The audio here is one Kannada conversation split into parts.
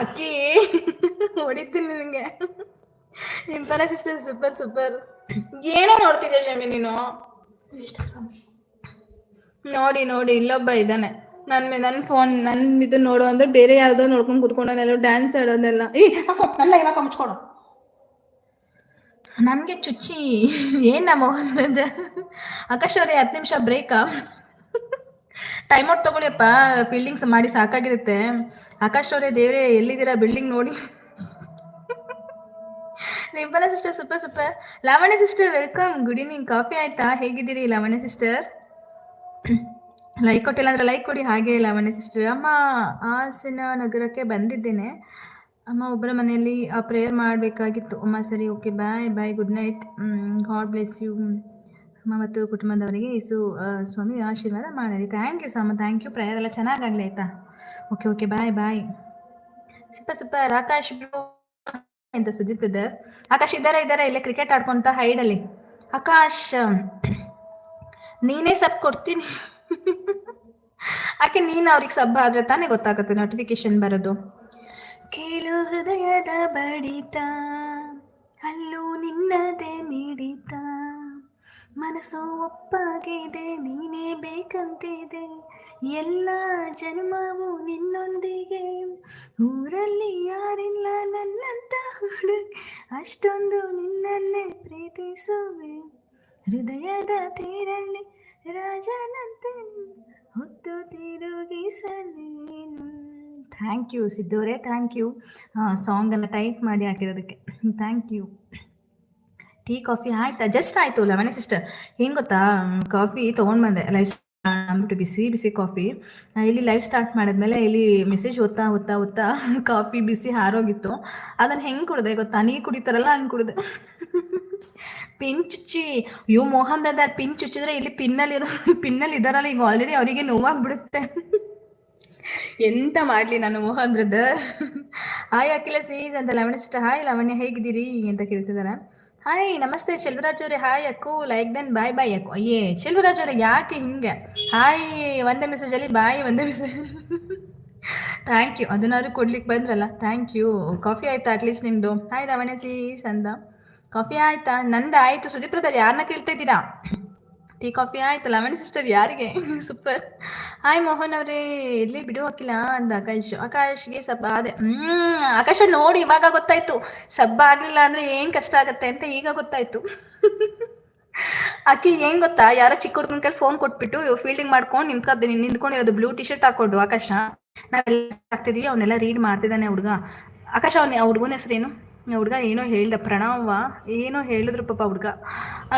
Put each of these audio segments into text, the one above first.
ಅಕ್ಕಿ ಹೊಡಿತೀನಿ ನಿನಗೆ. ಪರ ಸಿಸ್ಟರ್ ಸೂಪರ್ ಸೂಪರ್ ಏನೋ ನೋಡ್ತಿದ್ದೆ ಶಮಿ ನೀನು? ನೋಡಿ ನೋಡಿ, ಇಲ್ಲೊಬ್ಬ ಇದ್ದಾನೆ. ನನ್ನ ನನ್ನ ಫೋನ್ ನನ್ನ ಇದು ನೋಡು ಅಂದ್ರೆ ಬೇರೆ ಯಾವುದೋ ನೋಡ್ಕೊಂಡು ಕುತ್ಕೊಂಡೋದೆಲ್ಲ ಡ್ಯಾನ್ಸ್ ಆಡೋದೆಲ್ಲ. ಈ ನನ್ನ ಇವಾಗ ಮುಚ್ಕೊಡು. ನಮಗೆ ಚುಚ್ಚಿ, ಏನು ನಮ್ಮ ಮೋಹನ್ ಆಕಾಶ್ ಅವ್ರಿ, ಹತ್ತು ನಿಮಿಷ ಬ್ರೇಕಾ ಟೈಮ್ ಔಟ್ ತಗೊಳ್ಳಿಯಪ್ಪ ಫೀಲ್ಡಿಂಗ್ಸ್ ಮಾಡಿ ಸಾಕಾಗಿರುತ್ತೆ. ಆಕಾಶ್ ಅವರೇ, ದೇವ್ರೆ, ಎಲ್ಲಿದ್ದೀರಾ ಬಿಲ್ಡಿಂಗ್ ನೋಡಿ? ರಿಂಪಲ sister super super Lavanya sister welcome good evening coffee ಆಯ್ತಾ? ಹೇಗಿದ್ದೀರಿ ಲಾವಣ್ಯ ಸಿಸ್ಟರ್ ಲೈಕ್ ಕೊಟ್ಟಿಲ್ಲ ಅಂದ್ರೆ ಲೈಕ್ ಕೊಡಿ. ಹಾಗೆ ಲಾವಣ್ಯ ಸಿಸ್ಟರ್ ಅಮ್ಮ, ಹಾಸನ ನಗರಕ್ಕೆ ಬಂದಿದ್ದೇನೆ. ಅಮ್ಮ, ಒಬ್ಬರ ಮನೆಯಲ್ಲಿ ಪ್ರೇಯರ್ ಮಾಡಬೇಕಾಗಿತ್ತು. ಅಮ್ಮ, ಸರಿ okay bye bye good night God bless you ಮತ್ತು ಕುಟುಂಬದವರಿಗೆ ಯೇಸು ಸ್ವಾಮಿ ಆಶೀರ್ವಾದ ಮಾಡಲಿ. ಥ್ಯಾಂಕ್ ಯು ಸಾಮ ಥ್ಯಾಂಕ್ ಯು ಪ್ರೇಯರ್ ಎಲ್ಲ ಚೆನ್ನಾಗಾಗಲಿ, ಆಯ್ತಾ? Okay okay bye bye super super Akash bro ಅಂತ ಸುದೀಪ್ ಇದ್ದಾರೆ? ಆಕಾಶ್ ಇದ್ದಾರೆ ಇದ್ದಾರೆ. ಇಲ್ಲೇ ಕ್ರಿಕೆಟ್ ಆಡ್ಕೊಂತ ಹೈಡಲ್ಲಿ ಆಕಾಶ್ ನೀನೇ ಸಬ್ ಕೊಡ್ತೀನಿ. ಆಕೆ ನೀನು ಅವ್ರಿಗೆ ಸಬ್ ಆದ್ರೆ ತಾನೇ ಗೊತ್ತಾಗುತ್ತೆ ನೋಟಿಫಿಕೇಶನ್ ಬರೋದು. ಕೇಳು ಹೃದಯದ ಬಡಿತ, ಅಲ್ಲೂ ನಿನ್ನದೇ ಮಿಡಿತ ಮನಸ್ಸು ಒಪ್ಪಾಗಿದೆ ನೀನೇ ಬೇಕಂತಿದೆ. ಎಲ್ಲ ಜನ್ಮವು ನಿನ್ನೊಂದಿಗೆ. ಊರಲ್ಲಿ ಯಾರಿಲ್ಲ ನನ್ನಂತ ಹುಡುಗ, ಅಷ್ಟೊಂದು ನಿನ್ನನ್ನೇ ಪ್ರೀತಿಸುವೆ. ಹೃದಯದ ತೀರಲ್ಲಿ ರಾಜನಂತೆ ಹೊತ್ತು ತಿರುಗಿಸಲೇನು ಥ್ಯಾಂಕ್ ಯು ಸಿದ್ದೋರೆ ಥ್ಯಾಂಕ್ ಯು ಸಾಂಗನ್ನು ಟೈಪ್ ಮಾಡಿ ಹಾಕಿರೋದಕ್ಕೆ. ಥ್ಯಾಂಕ್ ಯು ಟೀ ಕಾಫಿ ಆಯ್ತಾ? ಜಸ್ಟ್ ಆಯಿತು ಲೆಮನ್ ಸಿಸ್ಟರ್ ಏನು ಗೊತ್ತಾ? ಕಾಫಿ ತೊಗೊಂಡು ಬಂದೆ. ಲೈಫ್ ಅಂದ್ಬಿಟ್ಟು ಬಿಸಿ ಬಿಸಿ ಕಾಫಿ ಇಲ್ಲಿ ಲೈವ್ ಸ್ಟಾರ್ಟ್ ಮಾಡಿದ್ಮೇಲೆ ಇಲ್ಲಿ ಮೆಸೇಜ್ ಓದ್ತಾ ಓದ್ತಾ ಓದ್ತಾ ಕಾಫಿ ಬಿಸಿ ಹಾರೋಗಿತ್ತು. ಅದನ್ನು ಹೆಂಗೆ ಕುಡ್ದೆ ಗೊತ್ತಾ? ನೀರು ಕುಡಿತಾರಲ್ಲ, ಹಂಗೆ ಕುಡ್ದೆ. ಪಿನ್ ಚುಚ್ಚಿ. ಅಯ್ಯೋ, ಮೋಹನ್ ಬ್ರದರ್, ಪಿನ್ ಚುಚ್ಚಿದ್ರೆ ಇಲ್ಲಿ ಪಿನ್ನಲ್ಲಿರೋ ಪಿನ್ನಲ್ಲಿ ಇದಾರಲ್ಲ, ಈಗ ಆಲ್ರೆಡಿ ಅವರಿಗೆ ನೋವಾಗ್ಬಿಡುತ್ತೆ. ಎಂತ ಮಾಡಲಿ ನಾನು Mohan brother? Hi Akhila sis ಅಂತ ಲವಣ್ಯ ಸಿಸ್ಟರ್ ಹಾಯ್ ಲವಣ್ಯ, ಹೇಗಿದ್ದೀರಿ? ಅಂತ ಕೇಳ್ತಿದ್ದಾರೆ ಹಾಯ್ ನಮಸ್ತೆ ಶೆಲ್ವರಾಜ್ ಅವರೇ. Hi Akku. Like then bye bye Akku. ಅಯ್ಯೇ, Selvaraj ಅವರೇ, ಯಾಕೆ ಹಿಂಗೆ? ಹಾಯ್ ಒಂದೇ ಮೆಸೇಜಲ್ಲಿ ಬಾಯ್ ಒಂದೇ ಮೆಸೇಜ್ ಥ್ಯಾಂಕ್ ಯು ಅದನ್ನಾದ್ರೂ ಕೊಡ್ಲಿಕ್ಕೆ ಬಂದ್ರಲ್ಲ? ಥ್ಯಾಂಕ್ ಯು ಕಾಫಿ ಆಯ್ತಾ ಅಟ್ಲೀಸ್ಟ್ ನಿಮ್ಮದು ಹಾಯ್ ಲಾವಣ್ಯ ಸಿ ಅಂದ ಕಾಫಿ ಆಯ್ತಾ? ನಂದು ಆಯಿತು ಸುದೀಪ್ರದಲ್ಲಿ ಯಾರನ್ನ ಕೇಳ್ತಾ ಇದ್ದೀರಾ? ಟೀ ಕಾಫಿ ಆಯ್ತಲ್ಲ? ಲೆಮನ್ ಸಿಸ್ಟರ್ ಯಾರಿಗೆ? ಸೂಪರ್ ಹಾಯ್ ಮೋಹನ್ ಅವರೇ. ಇಲ್ಲಿ ಬಿಡು ಹಾಕಿಲ್ಲ ಅಂದ ಆಕಾಶ್. ಆಕಾಶ್ಗೆ ಸಬ್ಬ ಅದೇ. ಹ್ಮ್, ಆಕಾಶ ನೋಡಿ ಇವಾಗ ಗೊತ್ತಾಯ್ತು. ಸಬ್ಬ ಆಗಲಿಲ್ಲ ಅಂದ್ರೆ ಏನ್ ಕಷ್ಟ ಆಗತ್ತೆ ಅಂತ ಈಗ ಗೊತ್ತಾಯ್ತು. ಆಕಿ ಏನ್ ಗೊತ್ತಾ? ಯಾರೋ ಚಿಕ್ಕ ಹುಡುಗನ ಕೈಲಿ ಫೋನ್ ಕೊಟ್ಬಿಟ್ಟು ಫೀಲ್ಡಿಂಗ್ ಮಾಡ್ಕೊಂಡು ನಿಂತ್ಕೊದ್ ನಿಂತ್ಕೊಂಡಿರೋದು ಬ್ಲೂ ಟಿ ಶರ್ಟ್ ಹಾಕೊಂಡು ಆಕಾಶ. ನಾವೆಲ್ಲ ಆಗ್ತಿದೀವಿ ಅವನ್ನೆಲ್ಲ ರೀಡ್ ಮಾಡ್ತಿದ್ದಾನೆ ಹುಡುಗ. ಆಕಾಶ, ಅವನ ಹುಡುಗನ ಹೆಸರೇನು? ಹುಡುಗ ಏನೋ ಹೇಳ್ದ ಪ್ರಣವ ಏನೋ ಹೇಳಿದ್ರು ಪಾಪ ಹುಡ್ಗ.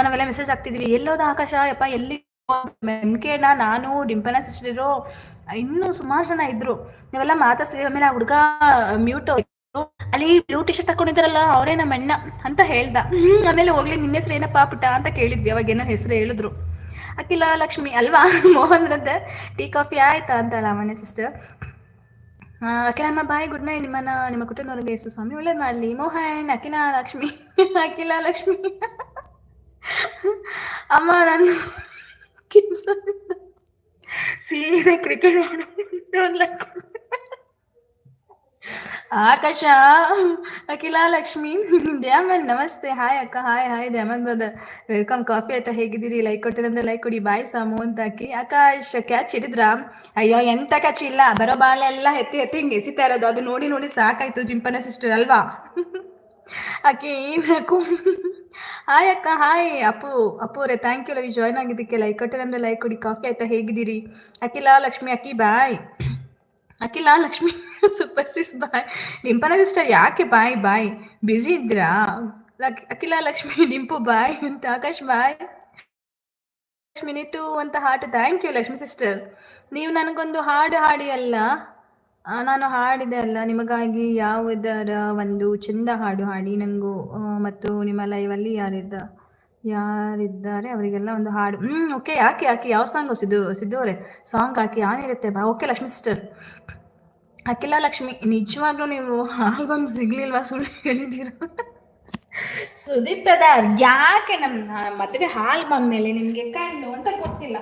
ನಾವೆಲ್ಲ ಮೆಸೇಜ್ ಹಾಕ್ತಿದ್ವಿ, ಎಲ್ಲೋದ ಆಕಾಶ, ಯಪ್ಪ ಎಲ್ಲಿ? ಎಂಕೇಣ ನಾನು, ಡಿಂಪನ ಇರೋ ಇನ್ನೂ ಸುಮಾರು ಜನ ಇದ್ರು. ನೀವೆಲ್ಲ ಮಾತಾಡ್ತಿದ್ವಿ ಆಮೇಲೆ ಆ ಹುಡುಗ ಮ್ಯೂಟ್ ಅಲ್ಲಿ ಬ್ಲೂ ಟಿ ಶರ್ಟ್ ಹಾಕೊಂಡಿದ್ರಲ್ಲ ಅವರೇ ನಮ್ಮ ಅಣ್ಣ ಅಂತ ಹೇಳ್ದ. ಆಮೇಲೆ ಹೋಗ್ಲಿ, ನಿನ್ನ ಹೆಸರು ಏನಪ್ಪ ಪುಟ್ಟ ಅಂತ ಕೇಳಿದ್ವಿ, ಅವಾಗ ಏನೋ ಹೆಸರು ಹೇಳಿದ್ರು. ಅಕ್ಕಿಲ್ಲ ಲಕ್ಷ್ಮಿ ಅಲ್ವಾ? ಮೋಹನ್ ಅಂತ ಟೀ ಕಾಫಿ ಆಯ್ತಾ ಅಂತ ಮನೆ ಸಿಸ್ಟರ್ ಅಖಿಲಮ್ಮ ಬಾಯ್ ಗುಡ್ ನೈಟ್ ನಿಮ್ಮನ್ನ ನಿಮ್ಮ ಕುಟುಂಬದವರಿಗೆ ಯೇಸು ಸ್ವಾಮಿ ಒಳ್ಳೇದು ಮಾಡಲಿ ಮೋಹನ್ ಅಖಿಲ ಲಕ್ಷ್ಮಿ ಅಖಿಲ ಲಕ್ಷ್ಮಿ ಅಮ್ಮ ನಾನು ಕಿನ್ಸಲ್ಲಿದ್ದ ಸೀರೆ ಕ್ರಿಕೆಟ್ ಆಡೋ ಆಕಾಶ, ಅಖಿಲ ಲಕ್ಷ್ಮಿ, ದ್ಯಾಮನ್, ನಮಸ್ತೆ. ಹಾಯ್ ಅಕ್ಕ hi hi Dyaman brother welcome coffee ಆಯ್ತಾ ಹೇಗಿದ್ದೀರಿ? ಲೈಕ್ ಕೊಟ್ಟಿರಂದ್ರೆ ಲೈಕ್ ಕೊಡಿ. ಬಾಯ್ ಸಾಮು ಅಂತ ಹಾಕಿ ಆಕಾಶ್ ಕ್ಯಾಚ್ ಹಿಡಿದ್ರ? ಅಯ್ಯೋ, ಎಂತ ಕ್ಯಾಚ್ ಇಲ್ಲ. ಬರೋ ಬಾಲ್ ಎಲ್ಲ ಎತ್ತಿ ಎತ್ತಿ ಹಿಂಗೆ ಎಸಿತಾ ಇರೋದು. ಅದು ನೋಡಿ ನೋಡಿ ಸಾಕಾಯ್ತು ಜಿಂಪನ ಸಿಸ್ಟರ್ ಅಲ್ವಾ? ಆಕೆ ಏನಾಕು ಹಾಯ್ ಅಕ್ಕ ಹಾಯ್ ಅಪ್ಪು ಅಪ್ಪು ಅವರೇ ಥ್ಯಾಂಕ್ ಯು ಲವಿ ಜಾಯ್ನ್ ಆಗಿದ್ದಕ್ಕೆ ಲೈಕ್ ಕೊಟ್ಟಿರಂದ್ರೆ ಲೈಕ್ ಕೊಡಿ. ಕಾಫಿ ಆಯ್ತಾ ಹೇಗಿದ್ದೀರಿ? ಅಖಿಲ ಲಕ್ಷ್ಮಿ, ಅಕ್ಕಿ bye Akhila, Lakshmi super sis bye. ಡಿಂಪನ sister, ಯಾಕೆ ಬಾಯ್ ಬಾಯ್? ಬ್ಯುಸಿ ಇದ್ರಾ? ಲಕ್, ಅಖಿಲ, ಲಕ್ಷ್ಮಿ ಡಿಂಪು ಬಾಯ್. ಅಂತ ಆಕಾಶ್, ಬಾಯ್. ಲಕ್ಷ್ಮಿ, ನೀತು ಅಂತ hot thank you Lakshmi sister. ನೀವು ನನಗೊಂದು ಹಾಡು ಹಾಡಿ ಅಲ್ಲ ನಾನು ಹಾಡಿದೆ ಅಲ್ಲ. ನಿಮಗಾಗಿ ಯಾವುದರ ಒಂದು ಚಂದ ಹಾಡು ಹಾಡಿ. ನನಗೂ ಮತ್ತು ನಿಮ್ಮ ಲೈವಲ್ಲಿ ಯಾರಿದ್ದ? ಯಾರಿದ್ದಾರೆ? ಅವರಿಗೆಲ್ಲ ಒಂದು ಹಾಡು. ಹ್ಮ್ ಓಕೆ ಯಾಕೆ ಯಾಕೆ ಯಾವ ಸಾಂಗು ಸಿದ್ದು ಸಿದ್ದು ಅವರೇ. ಸಾಂಗ್ ಹಾಕಿ ಯಾನಿರುತ್ತೆ ಬಾ ಓಕೆ ಲಕ್ಷ್ಮಿ ಸಿಸ್ಟರ್ ಅಖಿಲ ಲಕ್ಷ್ಮಿ, ನಿಜವಾಗ್ಲೂ ನೀವು ಆಲ್ಬಮ್ ಸಿಗ್ಲಿಲ್ವಾ? ಸುಳ್ಳು ಹೇಳಿದ್ದೀರಾ? ಸುದೀಪ್ ಪ್ರಧಾನ್ ಯಾಕೆ ನಮ್ಮ ಮದುವೆ ಆಲ್ಬಮ್ ಮೇಲೆ ನಿಮಗೆ ಕಣ್ಣು ಅಂತ ಗೊತ್ತಿಲ್ಲ?